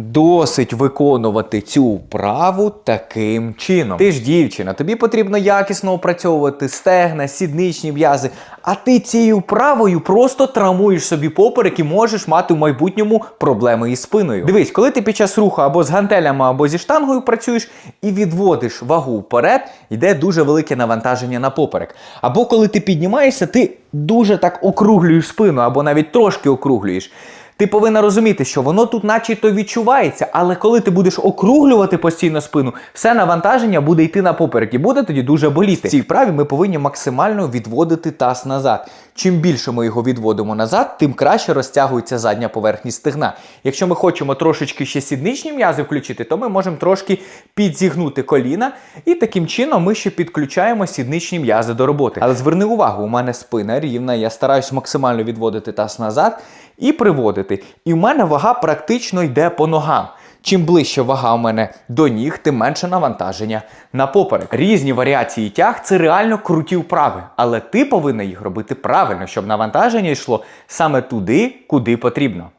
Досить виконувати цю вправу таким чином. Ти ж дівчина, тобі потрібно якісно опрацьовувати стегна, сідничні м'язи, а ти цією вправою просто травмуєш собі поперек і можеш мати в майбутньому проблеми із спиною. Дивись, коли ти під час руху або з гантелями, або зі штангою працюєш і відводиш вагу вперед, йде дуже велике навантаження на поперек. Або коли ти піднімаєшся, ти дуже так округлюєш спину, або навіть трошки округлюєш. Ти повинна розуміти, що воно тут начебто відчувається, але коли ти будеш округлювати постійно спину, все навантаження буде йти на поперек і буде тоді дуже боліти. В цій вправі ми повинні максимально відводити таз назад. Чим більше ми його відводимо назад, тим краще розтягується задня поверхність стегна. Якщо ми хочемо трошечки ще сідничні м'язи включити, то ми можемо трошки підзігнути коліна, і таким чином ми ще підключаємо сідничні м'язи до роботи. Але зверни увагу, у мене спина рівна, я стараюсь максимально відводити таз назад і приводити. І в мене вага практично йде по ногам. Чим ближче вага у мене до ніг, тим менше навантаження на поперек. Різні варіації тяг це реально круті вправи, але ти повинна їх робити правильно, щоб навантаження йшло саме туди, куди потрібно.